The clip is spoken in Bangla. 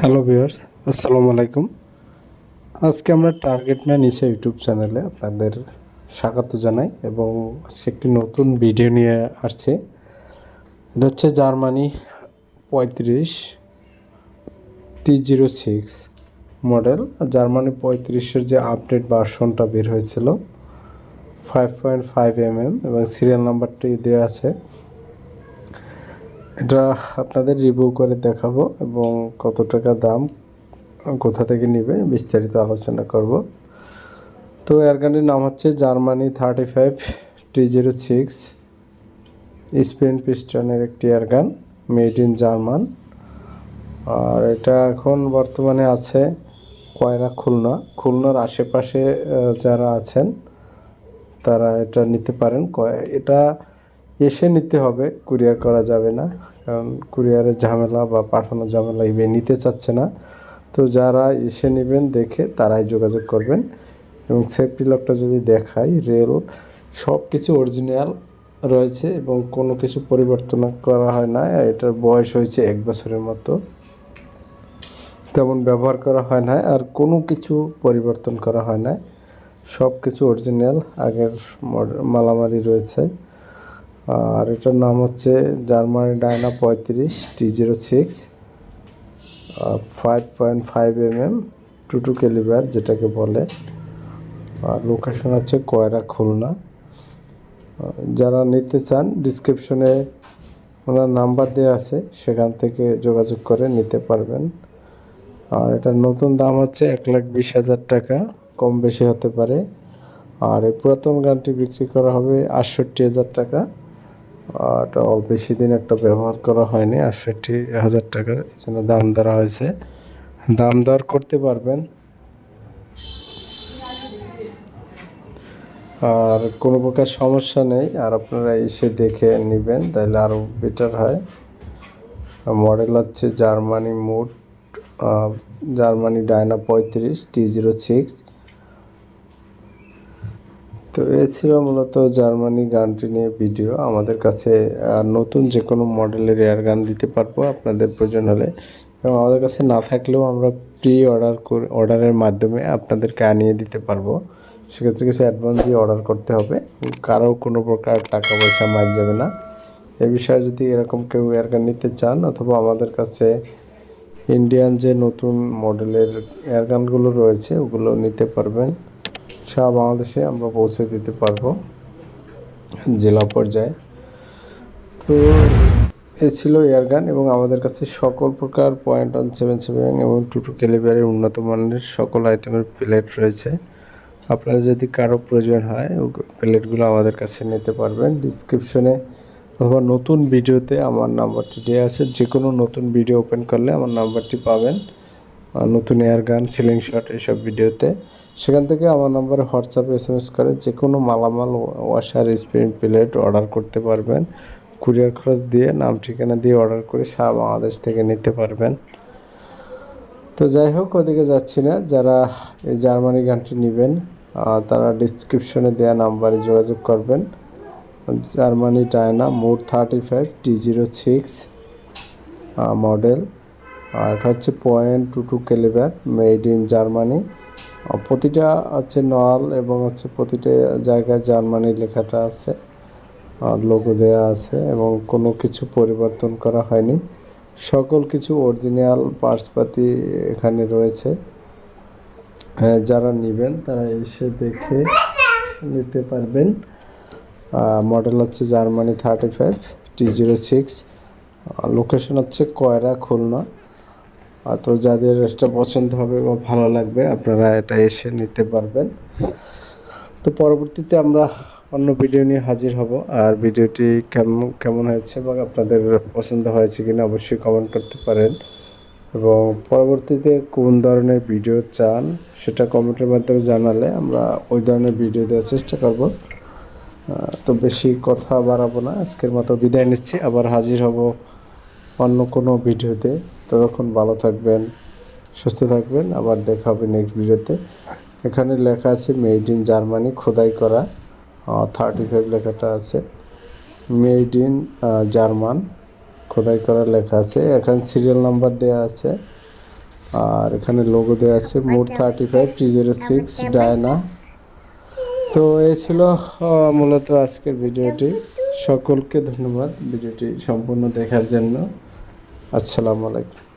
হ্যালো ভিউয়ার্স আসসালামু আলাইকুম আজকে আমরা টার্গেট ম্যান ইসে ইউটিউব চ্যানেলে আপনাদের স্বাগত জানাই এবং আজকে একটি নতুন ভিডিও নিয়ে আসছে। এটা হচ্ছে জার্মানি পঁয়ত্রিশ T zero six model Germany পঁয়ত্রিশের যে আপডেট ভার্সনটা বের হয়েছিল five point five M M এবং সিরিয়াল নাম্বারটি দেওয়া আছে। এটা আপনাদের রিভিউ করে দেখাবো এবং কত টাকা দাম, কোথা থেকে নেবে বিস্তারিত আলোচনা করব। তো এয়ারগানটির নাম হচ্ছে Germany thirty five T zero six spring পিস্টনের একটি এয়ারগান মেড ইন জার্মান। আর এটা এখন বর্তমানে আছে কয়রা খুলনা। খুলনার আশেপাশে যারা আছেন, তারা এটা নিতে পারেন। কয়- এটা এসে নিতে হবে, কুরিয়ার করা যাবে না। কারণ কুরিয়ারের ঝামেলা বা পাঠানোর ঝামেলা ইবে নিতে চাচ্ছে না। তো যারা এসে নেবেন, দেখে তারাই যোগাযোগ করবেন এবং সেফটি লকটা যদি দেখাই রেল সব কিছু অরিজিনাল রয়েছে এবং কোনো কিছু পরিবর্তন করা হয় না। এটার বয়স হয়েছে এক বছরের মতো। তেমন ব্যবহার করা হয় না, আর কোনো কিছু পরিবর্তন করা হয় না। সব কিছু অরিজিনাল আগের মালামারি রয়েছে। আর এটার নাম হচ্ছে জার্মানি ডায়না পঁয়ত্রিশ T zero six five point five M M two two calibre যেটাকে বলে। আর লোকেশন হচ্ছে কয়রা খুলনা। যারা নিতে চান ডিসক্রিপশনে ওনার নাম্বার দেওয়া আছে, সেখান থেকে যোগাযোগ করে নিতে পারবেন। আর এটার নতুন দাম হচ্ছে এক লাখ বিশ হাজার টাকা, কম বেশি হতে পারে। আর এই পুরাতন গানটি বিক্রি করা হবে আটষট্টি হাজার টাকা। এটা অল্প বেশি দিন একটা ব্যবহার করা হয়নি, আটষট্টি হাজার টাকা। এই জন্য দাম ধরা হয়েছে। দাম দর করতে পারবেন। আর কোনো প্রকার সমস্যা নেই, আর আপনারা এসে দেখে নেবেন, তাহলে আরও বেটার হয়। মডেল হচ্ছে জার্মানি মুড জার্মানি ডায়না পঁয়ত্রিশ টি জিরো সিক্স তো এ ছিল মূলত জার্মানি গানটি নিয়ে ভিডিও। আমাদের কাছে নতুন যে কোনো মডেলের এয়ার গান দিতে পারব আপনাদের প্রয়োজন হলে। এবং আমাদের কাছে না থাকলেও আমরা প্রি অর্ডার করে অর্ডারের মাধ্যমে আপনাদেরকে আনিয়ে দিতে পারব। সেক্ষেত্রে কিছু অ্যাডভান্স দিয়ে অর্ডার করতে হবে। কারও কোনো প্রকার টাকা পয়সা মার যাবে না। এ বিষয়ে যদি এরকম কেউ এয়ার গান নিতে চান অথবা আমাদের কাছে ইন্ডিয়ান যে নতুন মডেলের এয়ারগানগুলো রয়েছে, ওগুলো নিতে পারবেন। সারা বাংলাদেশে আমরা পৌঁছে দিতে পারব জেলা পর্যায়ে। তো এ ছিল এয়ারগান এবং আমাদের কাছে সকল প্রকার পয়েন্ট অন সেভেন সেভেন এবং টু টু ক্যালিবারের উন্নত মানের সকল আইটেমের প্লেট রয়েছে। আপনার যদি কারও প্রয়োজন হয় প্লেটগুলো আমাদের কাছে নিতে পারবেন। ডিসক্রিপশনে অথবা নতুন ভিডিওতে আমার নাম্বারটি দেওয়া আছে। যে কোনো নতুন ভিডিও ওপেন করলে আমার নাম্বারটি পাবেন। নতুন এয়ার গান সিলিং শট এসব ভিডিওতে সেখান থেকে আমার নাম্বারে হোয়াটসঅ্যাপে এস এম এস করে যে কোনো মালামাল ওয়াশার স্প্রিং প্লেট অর্ডার করতে পারবেন। কুরিয়ার খরচ দিয়ে, নাম ঠিকানা দিয়ে অর্ডার করে সারা বাংলাদেশ থেকে নিতে পারবেন। তো যাই হোক, ওদিকে যাচ্ছি না। যারা এই জার্মানি গানটি নেবেন তারা ডিসক্রিপশনে দেওয়া নাম্বারে যোগাযোগ করবেন। জার্মানি ডায়না মোট thirty five T zero six model আর এটা হচ্ছে point two two calibre made in Germany প্রতিটা হচ্ছে নল এবং হচ্ছে প্রতিটা জায়গায় জার্মানি লেখাটা আছে আর লোগো দেওয়া আছে এবং কোনো কিছু পরিবর্তন করা হয়নি। সকল কিছু অরিজিনাল পার্টসপাতি এখানে রয়েছে। হ্যাঁ, যারা নেবেন তারা এসে দেখে নিতে পারবেন। মডেল হচ্ছে Germany thirty five T zero six location হচ্ছে কয়রা খুলনা। তো যাদের এটা পছন্দ হবে বা ভালো লাগবে, আপনারা এটা এসে নিতে পারবেন। তো পরবর্তীতে আমরা অন্য ভিডিও নিয়ে হাজির হব। আর ভিডিওটি কেমন কেমন হয়েছে বা আপনাদের পছন্দ হয়েছে কিনা অবশ্যই কমেন্ট করতে পারেন। এবং পরবর্তীতে কোন ধরনের ভিডিও চান, সেটা কমেন্টের মাধ্যমে জানালে আমরা ওই ধরনের ভিডিও দেওয়ার চেষ্টা করব। তো বেশি কথা বাড়াবো না, আজকের মতো বিদায় নিচ্ছি। আবার হাজির হব অন্য কোনো ভিডিওতে ততক্ষণ ভালো থাকবেন সুস্থ থাকবেন। আবার দেখা হবে নেক্সট ভিডিওতে এখানে লেখা আছে মেড ইন জার্মানি খোদাই করা। থার্টি ফাইভ লেখাটা আছে। মেড ইন জার্মান খোদাই করা লেখা আছে। এখানে সিরিয়াল নাম্বার দেওয়া আছে। আর এখানে লোগো দেওয়া আছে মোর thirty five T zero six Diana তো এই ছিল মূলত আজকের ভিডিওটি সকলকে ধন্যবাদ। ভিডিওটি সম্পূর্ণ দেখার জন্য। আসসালামু আলাইকুম।